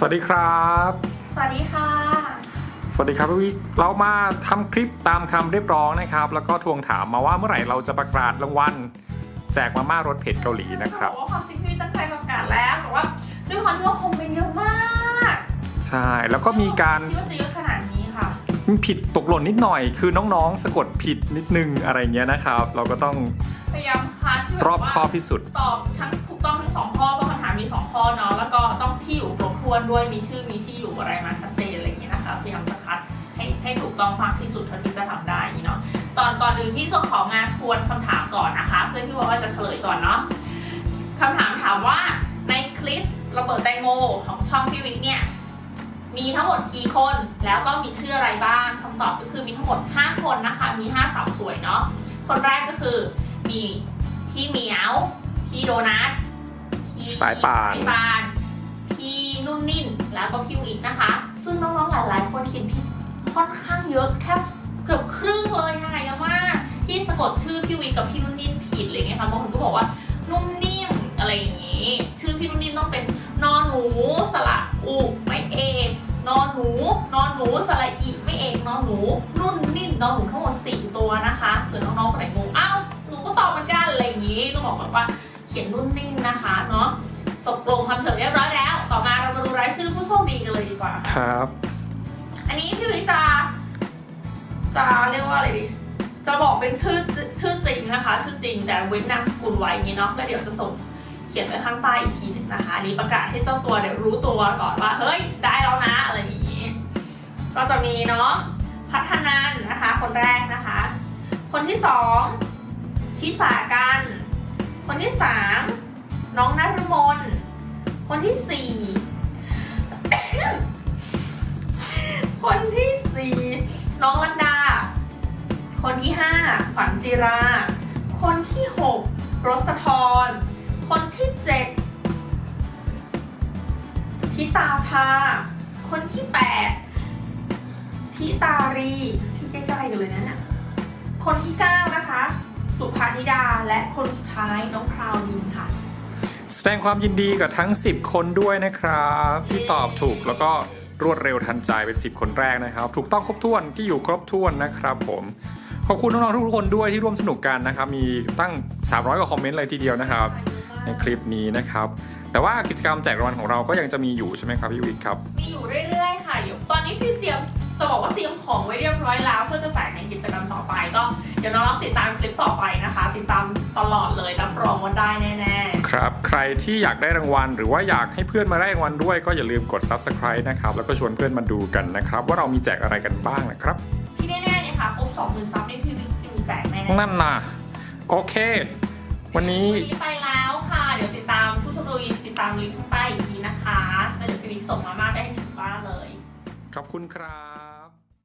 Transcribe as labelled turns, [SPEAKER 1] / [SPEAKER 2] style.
[SPEAKER 1] สวัสดีครับ
[SPEAKER 2] สวัสดีค่ะ
[SPEAKER 1] สวัสดีครับพี่วิกเรามาทำคลิปตามคำเรียกร้องนะครับ แล้วก็ทวงถามมาว่าเมื่อไหร่เราจะประกาศรางวัลแจกมาม่ารสเผ็ดเกาหลีนะครับ
[SPEAKER 2] บอกว่าความจริงพี่ตั้งใจประกาศแล้วแต่ว่าด้วยความที่ว่าคงเป็นเยอะมาก
[SPEAKER 1] ใช่แล้วก็มีการ
[SPEAKER 2] คิดว่าจะเยอะขนาดนี้ค่ะ
[SPEAKER 1] ผิดตกหล่นนิดหน่อย คือน้องๆ สะกดผิดนิดนึงอะไรเงี้ยนะครับ เราก็ต้อง
[SPEAKER 2] พยายามคัดที่แบบ
[SPEAKER 1] รอบ
[SPEAKER 2] ว่า
[SPEAKER 1] คอบที่สุด
[SPEAKER 2] ตอบทั้งถูกต้องทั้งสองข้อเพราะคำถามมีสองข้อเนาะแล้วก็ต้อง ที่อยู่ครบถ้วนด้วยมีชื่อมีที่อยู่อะไรมาชัดเจนอะไรอย่างเงี้ยนะคะพยายามจะคัดให้ให้ถูกต้องมากที่สุดเท่าที่จะทำได้อย่างงี้เนาะตอนก่อนอื่นพี่จะของานทวนคำถามก่อนนะคะ เพื่อที่ว่าจะเฉลยก่อนเนาะคำถามถามว่าในคลิประเบิดแตงโมของช่องพี่วิกเนี่ยมีทั้งหมดกี่คนแล้วก็มีชื่ออะไรบ้างคำตอบก็คือมีทั้งหมด 5 คนนะคะ มี 5 สาวสวยเนาะคนแรกก็คือมีพี่เหมียวพี่โดนัทพี่
[SPEAKER 1] สายป่าน
[SPEAKER 2] สายปาน พี่นุ่นนิ่มแล้วก็พี่วิกนะคะ ซึ่งน้องๆหลายๆ คนเขียนผิดค่อนข้างเยอะแทบเกือบครึ่งเลยค่ะเยอะมากที่สะกดชื่อพี่วิกกับพี่นุ่นนิ่มผิดเลยนะคะบางคนก็บอกว่านุ่มนิ่มอะไรอย่างนี้ ชื่อพี่นุ่นนิ่มต้องเป็นนอนหนูสระอุไม่เอกนอนหนูนอนหนูสระอีไม่เอกนอนหนูนุ่นนิ่มนอนหนูทั้งหมดสี่ตัวนะคะเผื่อน้องๆคนไหนงงอ้าวหนูก็ตอบเหมือนกันอะไรอย่างนี้ต้องบอกแบบว่าเขียนนุ่นนิ่มนะคะเนาะตกลงคำเฉลยเรียบร้อยแล้ว ต่อมาเรามาดูรายชื่อผู้โชคดีกันเลยดีกว่า
[SPEAKER 1] ครับ
[SPEAKER 2] อันนี้พี่วิจะจะเรียกว่าอะไรดี จะบอกเป็นชื่อชื่อจริงนะคะ ชื่อจริงแต่เว้นนามสกุลไว้อย่างนี้เนาะแล้วเดี๋ยวจะส่งเขียนไว้ข้างใต้อีกทีหนึงนะคะอันนี้ประกาศให้เจ้าตัวเดี๋ยวรู้ตัวก่อนว่า เฮ้ยได้แล้วนะอะไรอย่างนี้ ก็จะมีน้องพัฒนันนะคะ คนแรกนะคะ คนที่สองชิสากัน คนที่สามน้องนฤมล คนที่สี่ คนที่สี่น้องลัดดา คนที่ห้าฝันจิรา คนที่หกรสธรคนที่เจ็ดทิตาภาคนที่แปดทิตารีที่ใกล้ๆกันเลยนะเนี่ยคนที่เก้านะคะ สุภานิดาและคนสุดท้ายน้องคราวดินค่ะ
[SPEAKER 1] แสดงความยินดีกับทั้ง 10 คนด้วยนะครับ ที่ตอบถูกแล้วก็รวดเร็วทันใจเป็น 10 คนแรกนะครับ ถูกต้องครบถ้วนที่อยู่ครบถ้วนนะครับผมขอบคุณน้องๆทุกคนด้วยที่ร่วมสนุกกันนะครับ มีตั้ง 300 กว่าคอมเมนต์เลยทีเดียวนะครับ ในคลิปนี้นะครับ แต่ว่ากิจกรรมแจกรางวัลของเราก็ยังจะมีอยู่ใช่ไหมครับพี่วิกครับ
[SPEAKER 2] มีอยู่เรื่อยๆค่ะอยู่ตอนนี้พี่เตรียมจะบอกว่าเตรียมของไว้เรียบร้อยแล้วเพื่อจะแจกในกิจกรรมต่อไปก็เดี๋ยวน้องๆติดตามคลิปต่อไปนะคะ ติดตามตลอดเลยรับรองว่าได้แน่
[SPEAKER 1] ครับ ใครที่อยากได้รางวัล หรือว่าอยากให้เพื่อนมาได้รางวัลด้วยก็อย่าลืมกด subscribe นะครับ แล้วก็ชวนเพื่อนมาดูกันนะครับ ว่าเรามีแจกอะไรกันบ้างนะครับ
[SPEAKER 2] ๆที่แน่ๆเนี่ยค่ะครบสองหมื่นซับนี่พี่วิกจะมีแจกแน่ๆ
[SPEAKER 1] นั่นนะโอเค วันนี้
[SPEAKER 2] วันนี้ไปแล้วค่ะ เดี๋ยวติดตามผู้โชคดีติดตามลิงก์ข้างใต้อีกทีนะคะแล้วเดี๋ยวพี่วิกส่งมาม่าไปให้ถึงบ้านเลย
[SPEAKER 1] ขอบคุณครับ